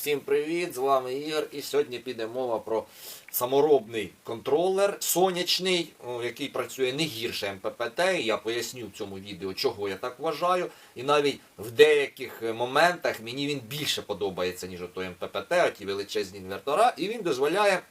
Всім привіт! З вами Ігор. І сьогодні піде мова про саморобний контролер сонячний, який працює не гірше МППТ. Я поясню в цьому відео, чого я так вважаю. І навіть в деяких моментах мені він більше подобається, ніж той МППТ, ті величезні інвертора, і він дозволяє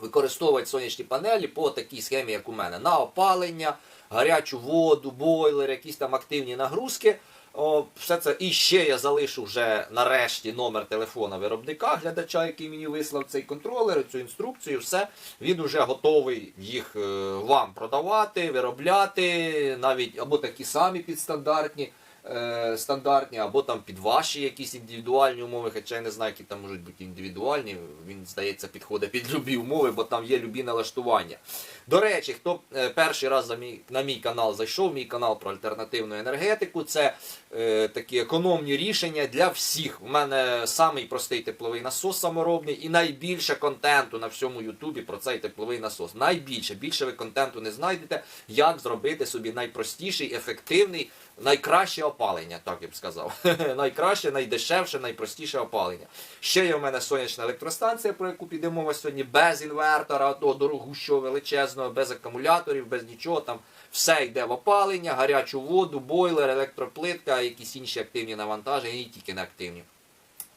використовувати сонячні панелі по такій схемі, як у мене, на опалення, гарячу воду, бойлер, якісь там активні нагрузки. О, все це і ще я залишу вже нарешті номер телефона виробника, глядача, який мені вислав цей контролер, цю інструкцію. Все він вже готовий їх е, вам продавати, виробляти, навіть або такі самі підстандартні. Е, Стандартні, або там під ваші якісь індивідуальні умови, хоча я не знаю, які там можуть бути індивідуальні. Він, здається, підходить під любі умови, бо там є любі налаштування. До речі, хто е, перший раз за мій, на мій канал зайшов, мій канал про альтернативну енергетику, це е, такі економні рішення для всіх. У мене самий простий тепловий насос саморобний і найбільше контенту на всьому Ютубі про цей тепловий насос. Найбільше, більше ви контенту не знайдете, як зробити собі найпростіший, ефективний, найкраще опалення, так я б сказав. найкраще, найдешевше, найпростіше опалення. Ще є в мене сонячна електростанція, про яку піде мова сьогодні, без інвертора, того дорогущого величезного, без акумуляторів, без нічого там. Все йде в опалення, гарячу воду, бойлер, електроплитка, якісь інші активні навантаження, і тільки не активні.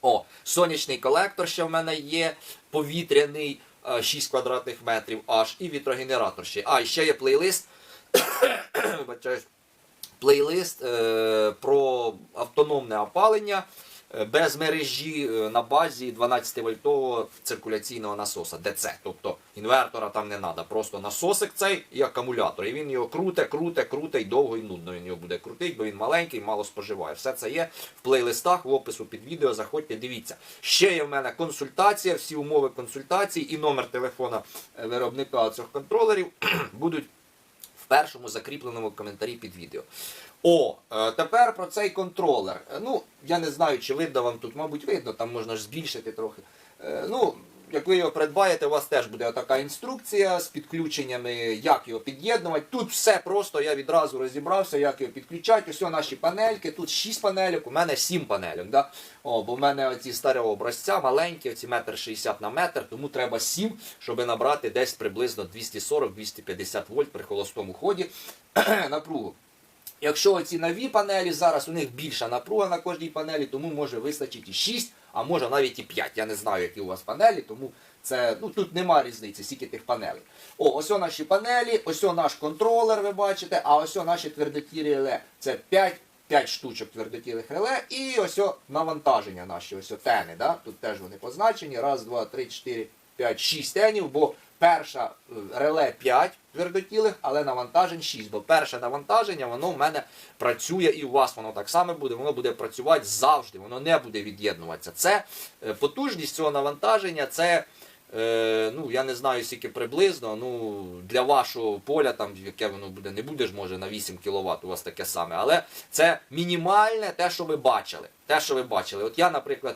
О, сонячний колектор ще в мене є, повітряний, е, 6 квадратних метрів аж, і вітрогенератор ще. А, і ще є плейлист. Плейлист е, про автономне опалення е, без мережі е, на базі 12-вольтового циркуляційного насоса ДЦ. Тобто інвертора там не треба, просто насосик цей і акумулятор. І він його круте, круте, круте і довго і нудно він його буде крутити, бо він маленький, мало споживає. Все це є в плейлистах, в опису під відео. Заходьте, дивіться. Ще є в мене консультація, всі умови консультації і номер телефона виробника цих контролерів будуть першому закріпленому коментарі під відео. О, е, тепер про цей контролер. Е, Ну, я не знаю, чи видно вам тут, мабуть, видно, там можна ж збільшити трохи. Е, Ну, як ви його придбаєте, у вас теж буде така інструкція з підключеннями, як його під'єднувати. Тут все просто, я відразу розібрався, як його підключати. Ось наші панельки, тут 6 панельок, у мене 7 панельок. Да? О, бо в мене оці старого образця маленькі, оці метр 60 на метр, тому треба 7, щоб набрати десь приблизно 240-250 вольт при холостому ході напругу. Якщо оці нові панелі, зараз у них більша напруга на кожній панелі, тому може вистачити і 6, а може навіть і 5. Я не знаю, які у вас панелі, тому це, ну, тут нема різниці, скільки тих панелей. О, ось о наші панелі, ось наш контролер, ви бачите, а ось о наші твердотілі реле. Це 5, 5 штучок твердотілих реле і ось навантаження наші, ось о тени. Да? Тут теж вони позначені. Раз, два, три, чотири, п'ять, шість тенів, бо перша е, реле 5 твердотілих, але навантажень 6. Бо перше навантаження, воно в мене працює і у вас воно так само буде, воно буде працювати завжди, воно не буде від'єднуватися. Це е, потужність цього навантаження, це. Е, ну, я не знаю, скільки приблизно. Ну, для вашого поля, там, яке воно буде, не буде ж може на 8 кВт у вас таке саме. Але це мінімальне те, що ви бачили. Те, що ви бачили. От я, наприклад,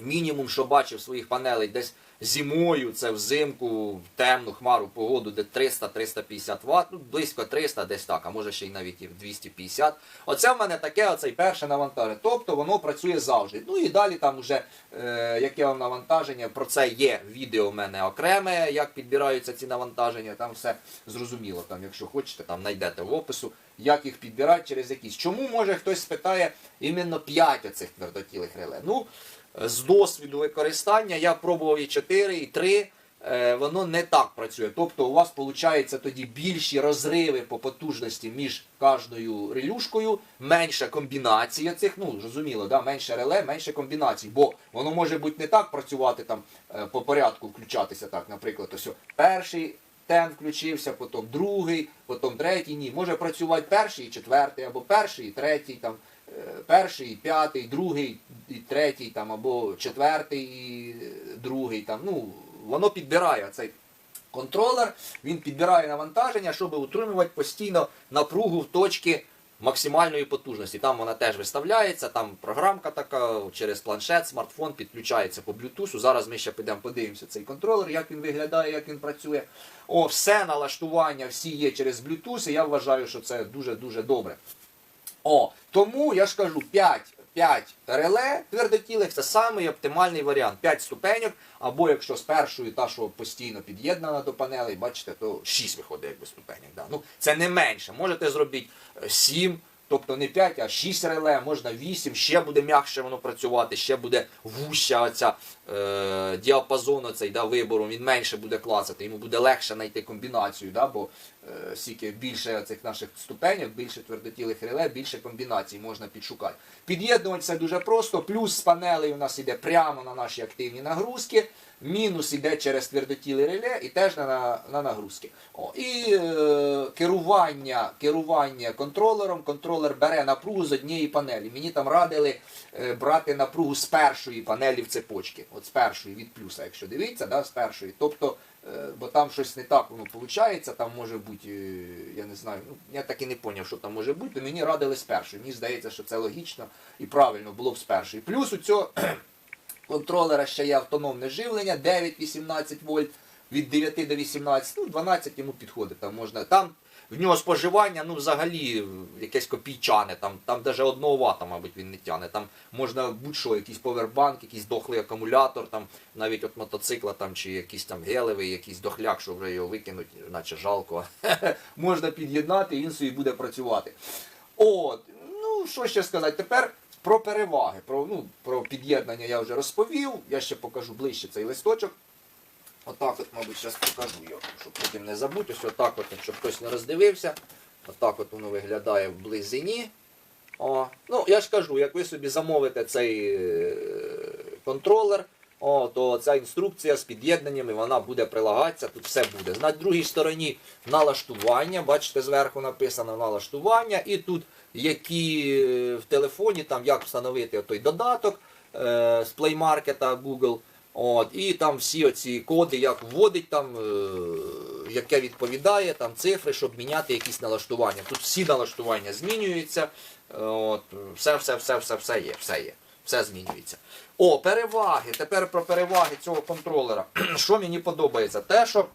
мінімум, що бачив своїх панелей десь зимою, це взимку, в темну хмару погоду, де 300-350 Вт, ну близько 300 десь так, а може ще й навіть і 250. Оце в мене таке оцей перше навантаження. Тобто воно працює завжди. Ну і далі там вже е, яке вам навантаження, про це є відео в мене окреме, як підбираються ці навантаження, там все зрозуміло. Там, якщо хочете, там знайдете в опису, як їх підбирати через якісь. Чому може хтось спитає іменно 5 оцих твердотілих реле? Ну, з досвіду використання я пробував і 4, і 3. е, Воно не так працює. Тобто у вас виходить тоді більші розриви по потужності між кожною релюшкою, менша комбінація цих, ну зрозуміло, да, менше реле, менше комбінацій. Бо воно може бути не так працювати там е, по порядку, включатися так, наприклад, ось перший тен включився, потім другий, потім третій. Ні. Може працювати перший і четвертий, або перший і третій, там, перший п'ятий, другий і третій, там, або четвертий і е, другий. Там, ну, воно підбирає цей контролер, він підбирає навантаження, щоб утримувати постійно напругу в точці максимальної потужності. Там вона теж виставляється, там програмка така через планшет, смартфон підключається по Bluetooth. Зараз ми ще підемо подивимося цей контролер, як він виглядає, як він працює. О, все налаштування, всі є через Bluetooth, і я вважаю, що це дуже-дуже добре. О, тому я ж кажу, 5 5 реле твердотілих це самий оптимальний варіант. 5 ступеньок, або якщо з першої, та що постійно під'єднана до панелей, бачите, то 6 виходить якби ступеньок. Да. Ну, це не менше. Можете зробити 7. Тобто не 5, а 6 реле, можна 8, ще буде м'якше воно працювати, ще буде вуща оця е, діапазон оцей, да, вибору, він менше буде клацати, йому буде легше знайти комбінацію, да, бо е, скільки більше цих наших ступенів, більше твердотілих реле, більше комбінацій можна підшукати. Під'єднувати це дуже просто, плюс з панелей у нас іде прямо на наші активні нагрузки, мінус іде через твердотіле реле і теж на, на, на нагрузки. О, і е, керування, керування контролером. Контролер бере напругу з однієї панелі. Мені там радили е, брати напругу з першої панелі в цепочці. От з першої від плюса, якщо дивіться, да, з першої. Тобто, е, бо там щось не так воно виходить, там може бути, е, я не знаю, ну, я так і не зрозумів, що там може бути, мені радили спершу. Мені здається, що це логічно і правильно було б спершу. І Плюс у цього контролера ще є автономне живлення 9-18 вольт від 9 до 18, ну 12 йому підходить. Там можна. Там в нього споживання, ну взагалі якесь копійчане, там, там навіть одного вата, мабуть, він не тягне. Там можна будь-що, якийсь повербанк, якийсь дохлий акумулятор, там навіть от мотоцикла там, чи якийсь там гелевий, якийсь дохляк, що вже його викинуть, наче жалко. можна під'єднати, і він собі буде працювати. От, ну що ще сказати, тепер. Про переваги, про, ну, про під'єднання я вже розповів. Я ще покажу ближче цей листочок. Отак от, мабуть, зараз покажу його, щоб потім не забути. Ось отак от, щоб хтось не роздивився. Отак от воно виглядає в близині. О, ну, я ж кажу, як ви собі замовите цей е, контролер, о, то ця інструкція з під'єднаннями вона буде прилагатися, тут все буде. На другій стороні налаштування, бачите, зверху написано налаштування, і тут які е, в телефоні, там як встановити той додаток е, з Play Market Google. От, і там всі оці коди, як вводить, там, е, яке відповідає, там цифри, щоб міняти якісь налаштування. Тут всі налаштування змінюються. От, все, все, все, все, все є, все є. Все змінюється. О, переваги. Тепер про переваги цього контролера. Що мені подобається? Те, що,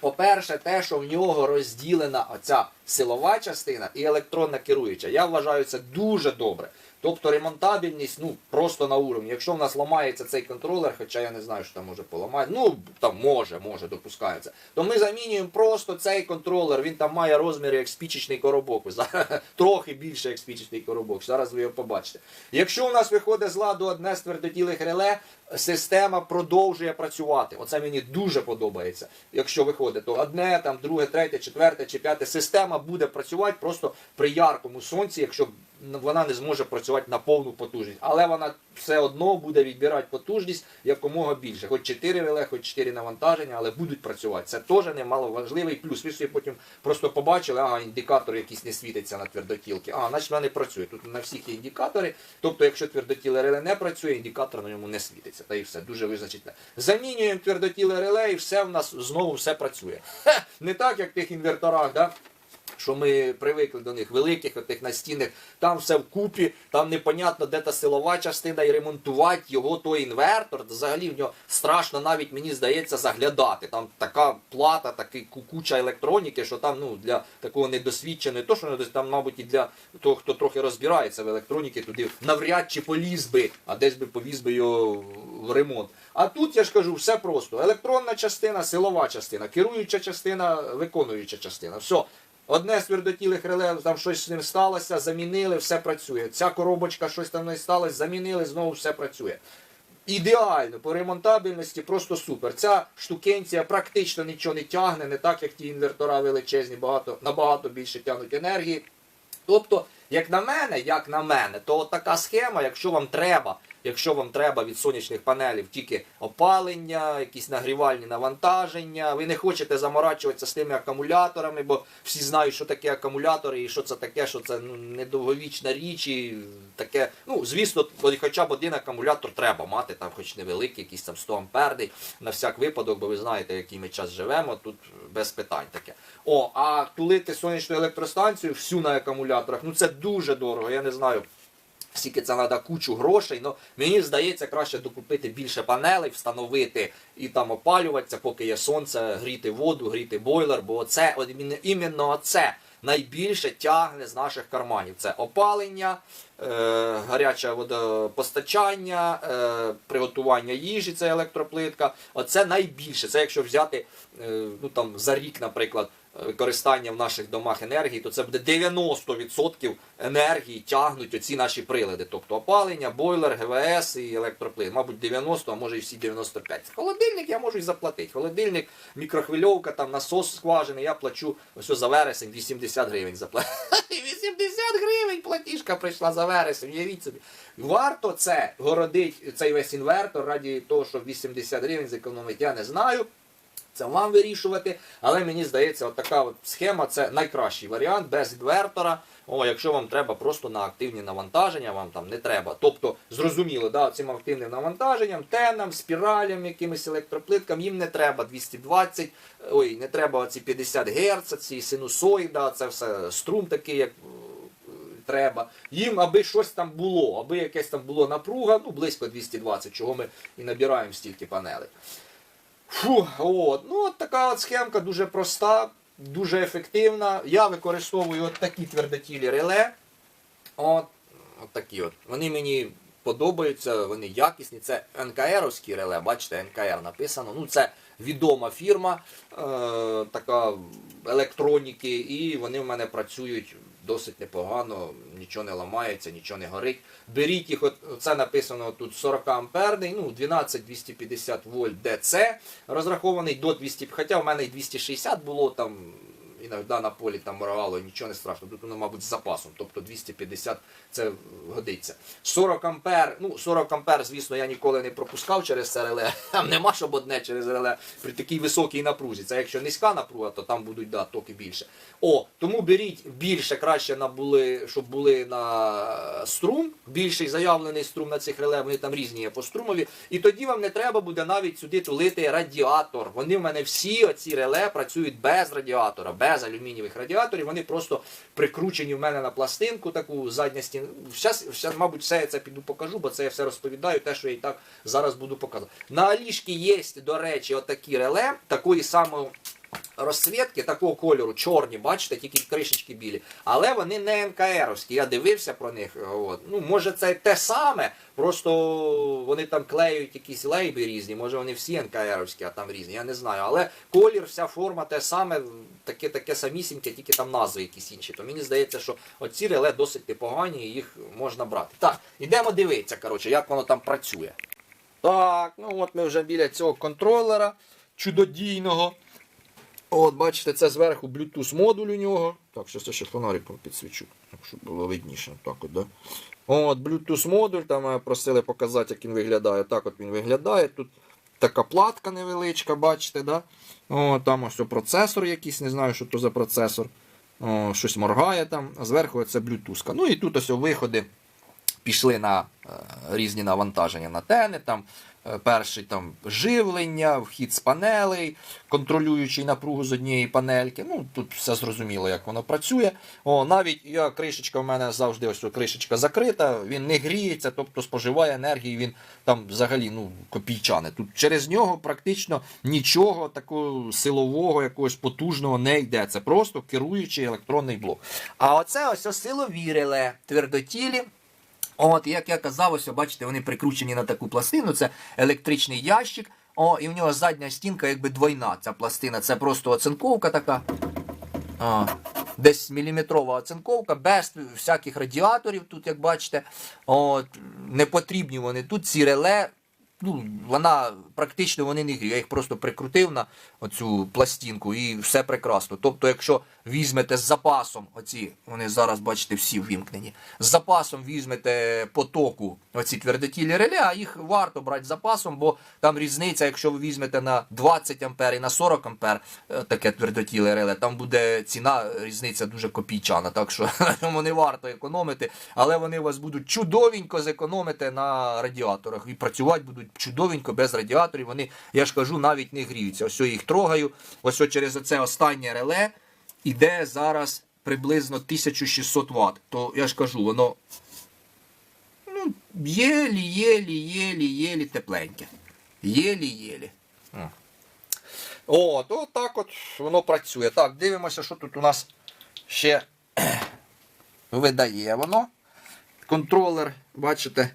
по-перше, те, що в нього розділена оця силова частина і електронна керуюча. Я вважаю це дуже добре. Тобто ремонтабельність ну, просто на уровні. Якщо в нас ламається цей контролер, хоча я не знаю, що там може поламати, ну там може, може, допускається, то ми замінюємо просто цей контролер, він там має розміри як спічечний коробок. Трохи більше як спічечний коробок. Зараз ви його побачите. Якщо у нас виходить з ладу одне з твердотілих реле, система продовжує працювати. Оце мені дуже подобається. Якщо виходить, то одне, там, друге, третє, четверте чи п'яте, система буде працювати просто при яркому сонці, якщо вона не зможе працювати на повну потужність. Але вона все одно буде відбирати потужність якомога більше. Хоч 4 реле, хоч 4 навантаження, але будуть працювати. Це теж немало важливий плюс. Ви собі потім просто побачили, ага, індикатор якийсь не світиться на твердотілки. А, значить вона не працює. Тут на всіх є індикатори. Тобто, якщо твердотіле реле не працює, індикатор на ньому не світиться. Та і все дуже визначительно. Замінюємо твердотіле реле, і все в нас знову все працює. Хе, не так, як в тих інверторах, да? Що ми привикли до них, великих отих настінних, там все вкупі, там непонятно, де та силова частина, і ремонтувати його той інвертор. Взагалі в нього страшно навіть, мені здається, заглядати. Там така плата, такий куча електроніки, що там ну, для такого недосвідченого, то що там, мабуть, і для того, хто трохи розбирається в електроніці, туди навряд чи поліз би, а десь би повіз би його в ремонт. А тут я ж кажу, все просто. Електронна частина, силова частина, керуюча частина, виконуюча частина. Все. Одне твердотілих реле, там щось з ним сталося, замінили, все працює. Ця коробочка, щось там не сталося, замінили, знову все працює. Ідеально, по ремонтабельності просто супер. Ця штукенція практично нічого не тягне, не так, як ті інвертора величезні, багато, набагато більше тягнуть енергії. Тобто, як на мене, як на мене, то от така схема, якщо вам треба, якщо вам треба від сонячних панелів тільки опалення, якісь нагрівальні навантаження, ви не хочете заморачуватися з тими акумуляторами, бо всі знають, що таке акумулятори і що це таке, що це ну, недовговічна річ, і таке. Ну, звісно, хоча б один акумулятор треба мати, там хоч невеликий, якийсь там 100 амперний, на всяк випадок, бо ви знаєте, який ми час живемо, тут без питань таке. О, а тулити сонячну електростанцію всю на акумуляторах, ну це дуже дорого, я не знаю. Скільки це треба кучу грошей, ну мені здається, краще докупити більше панелей, встановити і там опалюватися, поки є сонце, гріти воду, гріти бойлер, бо це от іменно- це найбільше тягне з наших карманів. Це опалення, е, гаряче водопостачання, е, приготування їжі, це електроплитка. Оце найбільше. Це якщо взяти е, ну, там, за рік, наприклад, використання в наших домах енергії, то це буде 90% енергії тягнуть оці наші прилади. Тобто опалення, бойлер, ГВС і електроплит. Мабуть, 90, а може і всі 95. Холодильник я можу і заплатити. Холодильник, мікрохвильовка, там насос скважини, я плачу ось за вересень 80 гривень заплатив. 80 гривень платіжка прийшла за вересень, уявіть собі. Варто це городить цей весь інвертор раді того, щоб 80 гривень зекономить, я не знаю. Це вам вирішувати, але мені здається, така схема це найкращий варіант без інвертора. Якщо вам треба просто на активні навантаження, вам там не треба. Тобто, зрозуміло, цим активним навантаженням, тенам, спіралям, якимось електроплиткам, їм не треба 220, ой, не треба ці 50 Гц, ці синусоїда, це все струм такий, як е, треба. Їм, аби щось там було, аби якесь там було напруга, ну близько 220, чого ми і набираємо стільки панелей. Фу, от. Ну, от така от схемка дуже проста, дуже ефективна. Я використовую от такі твердотілі реле. От, от такі от. Вони мені подобаються, вони якісні. Це НКРовські реле, бачите, НКР написано. Ну, це відома фірма е, така електроніки, і вони в мене працюють досить непогано, нічого не ламається, нічого не горить. Беріть їх, от це написано тут 40 амперний, ну 12-250 вольт ДЦ, розрахований до 200, хоча в мене і 260 було там. Іноді на полі там моргало, нічого не страшно. Тут воно, мабуть, з запасом, тобто 250 це годиться. 40 ампер, ну 40 ампер, звісно, я ніколи не пропускав через це реле. Там нема щоб одне через реле при такій високій напрузі. Це якщо низька напруга, то там будуть да, токи більше. О, тому беріть більше, краще на були, щоб були на струм, більший заявлений струм на цих реле, вони там різні є по струмові. І тоді вам не треба буде навіть сюди тулити радіатор. Вони в мене всі оці реле працюють без радіатора, без алюмінієвих радіаторів. Вони просто прикручені в мене на пластинку, таку задня стіна. Зараз, мабуть, все я це піду покажу, бо це я все розповідаю, те, що я і так зараз буду показувати. На Алішки є, до речі, отакі реле, такої самої розцвітки, такого кольору, чорні, бачите, тільки кришечки білі. Але вони не НКРовські. Я дивився про них. От. Ну, може, це те саме, просто вони там клеють якісь лейби різні, може вони всі НКРовські, а там різні, я не знаю. Але колір, вся форма те саме, таке таке самісіньке, тільки там назви якісь інші. То мені здається, що оці реле досить непогані, і їх можна брати. Так, ідемо дивитися, коротше, як воно там працює. Так, ну от ми вже біля цього контролера чудодійного. От, бачите, це зверху Bluetooth модуль у нього. Так, щось я ще фонариком підсвічу, щоб було видніше. Так от, да? От, Bluetooth модуль, там просили показати, як він виглядає. Так от він виглядає. Тут така платка невеличка, бачите, да? О, там ось процесор якийсь, не знаю, що то за процесор. О, щось моргає там, а зверху це Bluetooth. Ну і тут ось виходи пішли на е, різні навантаження на тени. Там е, перший там живлення, вхід з панелей, контролюючий напругу з однієї панельки. Ну тут все зрозуміло, як воно працює. О, навіть я кришечка в мене завжди ось кришечка закрита, він не гріється, тобто споживає енергії. Він там взагалі ну копійчане. Тут через нього практично нічого такого силового, якогось потужного не йде. Це просто керуючий електронний блок. А оце ось силові твердотілі. От, як я казав, ось, бачите, вони прикручені на таку пластину. Це електричний ящик. О, і в нього задня стінка якби двойна. Ця пластина. Це просто оцинковка така. А, десь міліметрова оцинковка, без всяких радіаторів тут, як бачите. От, не потрібні вони тут. Ці реле. Ну, вона практично вони не гріють. Я їх просто прикрутив на оцю пластинку і все прекрасно. Тобто, якщо візьмете з запасом, оці, вони зараз, бачите, всі ввімкнені, з запасом візьмете потоку оці твердотілі реле, а їх варто брати з запасом, бо там різниця, якщо ви візьмете на 20 ампер і на 40 ампер е, таке твердотіле реле, там буде ціна, різниця дуже копійчана. Так що цьому не варто економити, але вони вас будуть чудовенько зекономити на радіаторах і працювати будуть чудовенько без радіаторів. Вони, я ж кажу, навіть не гріються. Ось я їх трогаю. Ось через оце останнє реле іде зараз приблизно 1600 Вт. То я ж кажу, воно ну, єлі, єлі, єлі, єлі тепленьке. Єлі, єлі. От, от так от воно працює. Так, дивимося, що тут у нас ще видає воно. Контролер, бачите,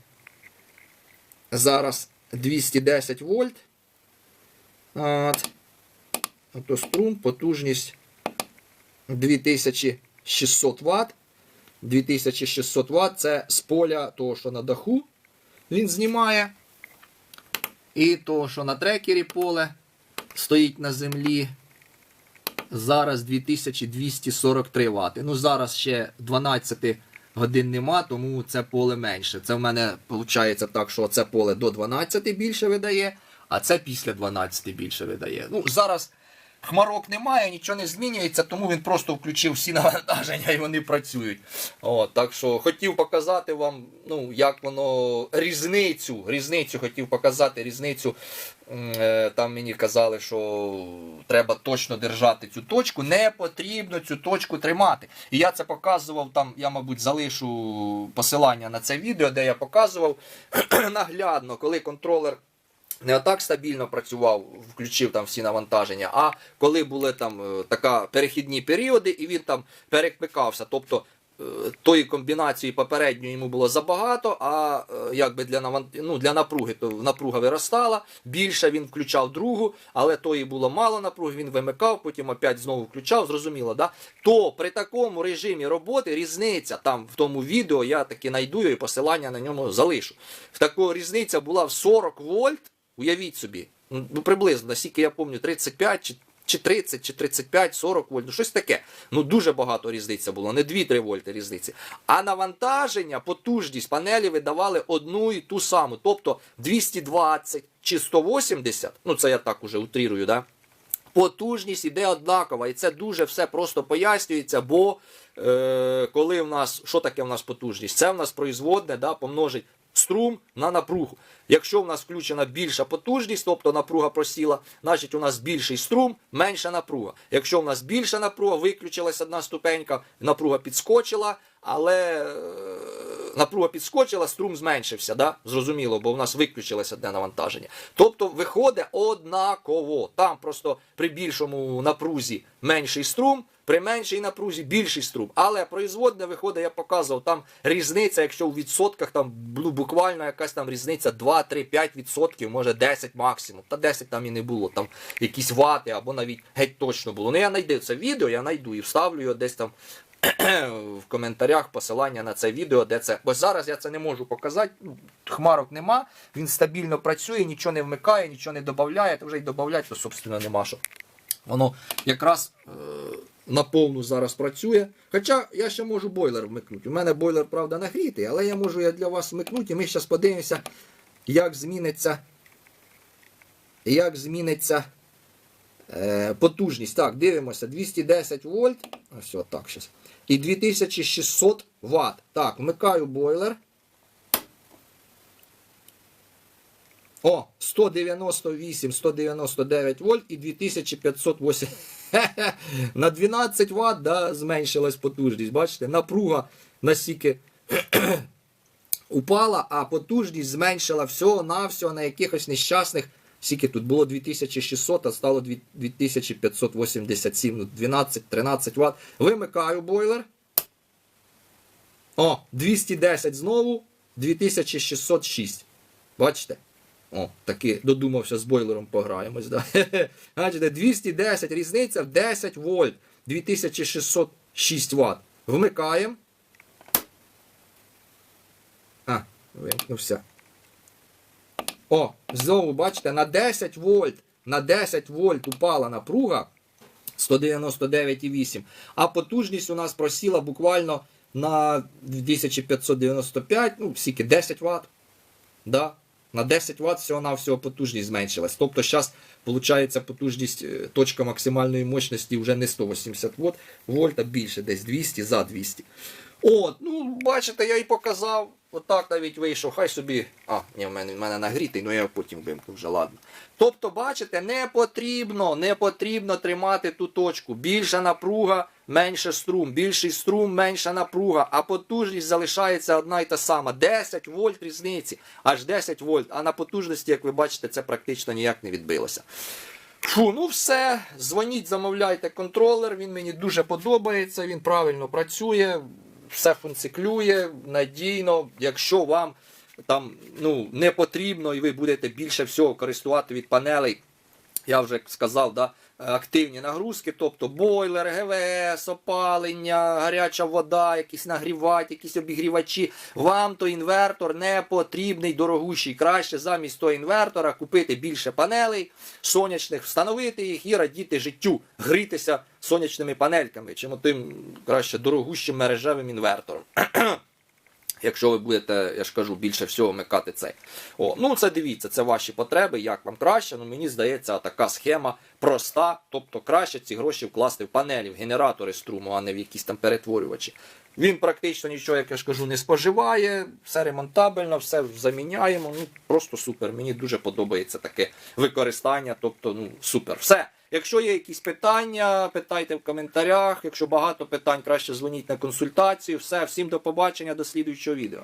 зараз 210 вольт. От. Ото струм, потужність 2600 Вт. 2600 Вт це з поля того, що на даху він знімає. І того, що на трекері поле стоїть на землі. Зараз 2243 Вт. Ну, зараз ще 12 годин нема, тому це поле менше. Це в мене виходить так, що це поле до 12 більше видає, а це після 12 більше видає. Ну, зараз хмарок немає, нічого не змінюється, тому він просто включив всі навантаження і вони працюють. От, так що хотів показати вам, ну, як воно різницю, різницю хотів показати, різницю. Е, Там мені казали, що треба точно держати цю точку. Не потрібно цю точку тримати. І я це показував там, я, мабуть, залишу посилання на це відео, де я показував наглядно, коли контролер не отак стабільно працював, включив там всі навантаження, а коли були там е, така перехідні періоди, і він там перекликався. Тобто е, тої комбінації попередньої йому було забагато, а е, якби для навант... ну, для напруги, то напруга виростала. Більше він включав другу, але тої було мало напруги, він вимикав, потім опять знову включав, зрозуміло, да? То при такому режимі роботи різниця там в тому відео, я таки найду і посилання на ньому залишу. В такого різниця була в 40 вольт. Уявіть собі, ну ну, приблизно, наскільки я пам'ятаю, 35 чи, чи 30, чи 35, 40 вольт, ну щось таке. Ну дуже багато різниця було, не 2-3 вольти різниці. А навантаження, потужність панелі видавали одну і ту саму. Тобто 220 чи 180, ну це я так уже утрірую, да? Потужність іде однакова, і це дуже все просто пояснюється, бо е, коли в нас, що таке в нас потужність? Це в нас производне, да, помножить струм на напругу. Якщо в нас включена більша потужність, тобто напруга просіла, значить у нас більший струм, менша напруга. Якщо в нас більша напруга, виключилась одна ступенька, напруга підскочила, але е, напруга підскочила, струм зменшився. Да? Зрозуміло, бо в нас виключилось одне навантаження. Тобто виходить однаково. Там просто при більшому напрузі менший струм. При меншій напрузі більший струм. Але производне виходить, я показував, там різниця, якщо у відсотках там ну, буквально якась там різниця 2, 3, 5 відсотків, може 10 максимум. Та 10 там і не було, там якісь вати або навіть геть точно було. Ну я знайду це відео, я знайду і вставлю його десь там в коментарях посилання на це відео, де це. Бо зараз я це не можу показати. ну, Хмарок нема, він стабільно працює, нічого не вмикає, нічого не додає, то вже й додати, то собственно нема що. Воно якраз е, на повну зараз працює. Хоча я ще можу бойлер вмикнути. У мене бойлер, правда, нагрітий, але я можу я для вас вмикнути, і ми зараз подивимося, як зміниться. Як зміниться е, потужність. Так, дивимося, 210 вольт. Ось отак зараз. І 2600 Вт. Так, вмикаю бойлер. О, 198, 199 вольт і 2508. На 12 Вт да, зменшилась потужність. Бачите, напруга настільки упала, а потужність зменшила всього на всього на якихось нещасних. Скільки тут було 2600, а стало 2587, ну 12-13 Вт. Вимикаю бойлер. О, 210 знову, 2606. Бачите? О, таки додумався з бойлером пограємось. Да? Бачите, 210 різниця в 10 вольт, 2606 Вт. Вмикаємо. А, вимкнувся. О, знову бачите, на 10 вольт, на 10 вольт упала напруга 199,8. А потужність у нас просіла буквально на 2595, ну, скільки, 10 Вт. Да? На 10 Вт всього-навсього потужність зменшилась. Тобто зараз, виходить, потужність, е, точка максимальної мощності вже не 180 Вт, вольт, а більше, десь 200 за 200. От, ну, бачите, я і показав. Отак навіть вийшов, хай собі. А, ні, в мене, в мене нагрітий, ну я потім вимкну вже, ладно. Тобто, бачите, не потрібно, не потрібно тримати ту точку. Більша напруга, менше струм, більший струм, менша напруга, а потужність залишається одна і та сама. 10 вольт різниці, аж 10 вольт. А на потужності, як ви бачите, це практично ніяк не відбилося. Фу, ну все. Дзвоніть, замовляйте контролер. Він мені дуже подобається, він правильно працює, все функціклює надійно. Якщо вам там ну, не потрібно і ви будете більше всього користувати від панелей, я вже сказав, да, активні нагрузки, тобто бойлер, ГВС, опалення, гаряча вода, якісь нагрівати, якісь обігрівачі. Вам то інвертор не потрібний, дорогущий. Краще замість того інвертора купити більше панелей сонячних, встановити їх і радіти життю, грітися сонячними панельками, чим тим краще дорогущим мережевим інвертором. Якщо ви будете, я ж кажу, більше всього вмикати цей. О, ну це дивіться, це ваші потреби, як вам краще. Ну мені здається, така схема проста. Тобто краще ці гроші вкласти в панелі, в генератори струму, а не в якісь там перетворювачі. Він практично нічого, як я ж кажу, не споживає, все ремонтабельно, все заміняємо. Ну просто супер. Мені дуже подобається таке використання. Тобто, ну супер. Все. Якщо є якісь питання, питайте в коментарях. Якщо багато питань, краще дзвоніть на консультацію. Все, всім до побачення, до слідуючого відео.